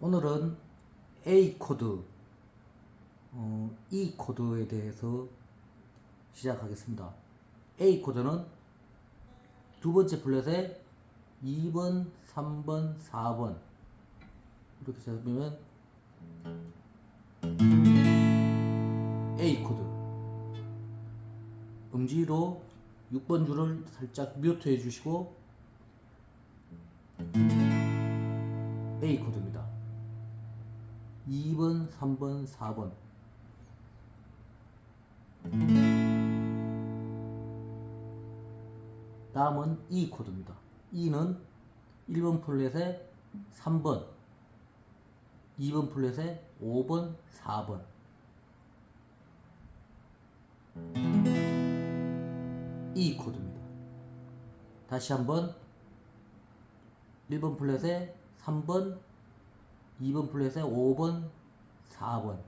오늘은 A 코드, 어, E 코드에 대해서 시작하겠습니다. A 코드는 두 번째 플랫에 2번, 3번, 4번 이렇게 잡으면 A 코드 음지로 6번 줄을 살짝 뮤트해 주시고 A 코드입니다. 2번, 3번, 4번. 다음은 E 코드입니다. E는 1번 플랫에 3번, 2번 플랫에 5번, 4번. E 코드입니다. 다시 한번 1번 플랫에 3번, 2번 플랫에 5번, 4번.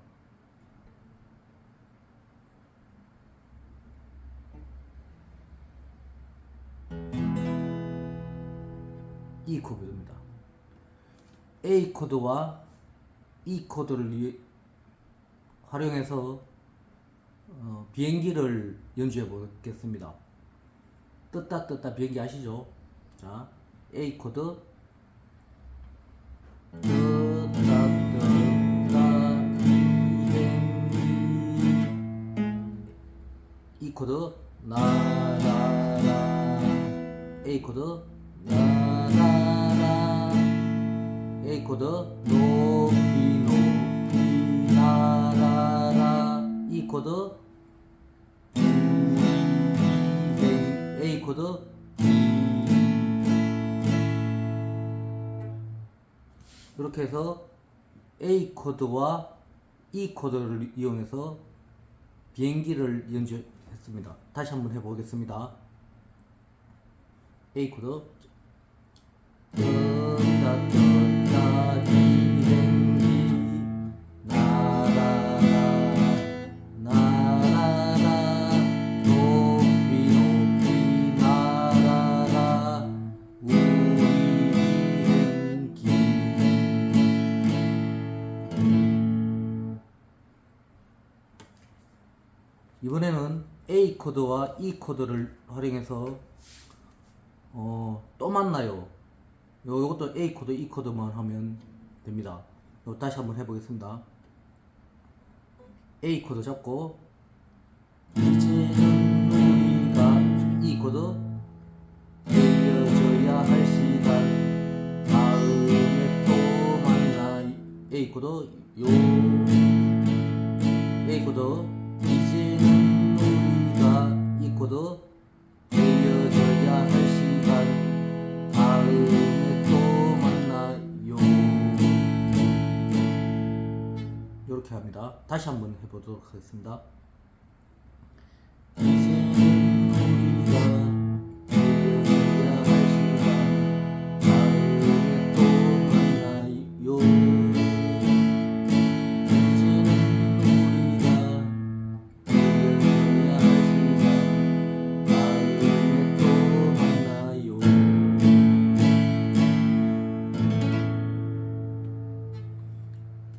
E 코드입니다. A 코드와 E 코드를 이- 활용해서 어, 비행기를 연주해 보겠습니다. 떴다 떴다 비행기 아시죠? 자, A 코드 코드? 나라라 A 코드? 나라라 A 코드? 높이 높이 나라라 E 코드? A 코드? 이렇게 해서 A 코드와 E 코드를 이용해서 비행기를 연주 했습니다. 다시 한번 해보겠습니다. A 코드. 이번에는 A 코드와 E 코드를 활용해서 어, 또 만나요. 요, 요것도 A 코드, E 코드만 하면 됩니다. 요, 다시 한번 해보겠습니다. A 코드 잡고 이제는 우리가 E 코드 헤어져야 할 시간 다음에 또 만나 A 코드 요 A 코드 코드 헤어져야 할 시간 다음에 또 만나요. 이렇게 합니다. 다시 한번 해보도록 하겠습니다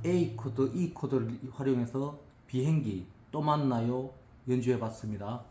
A 코드, E 코드를 활용해서 비행기 또 만나요 연주해 봤습니다.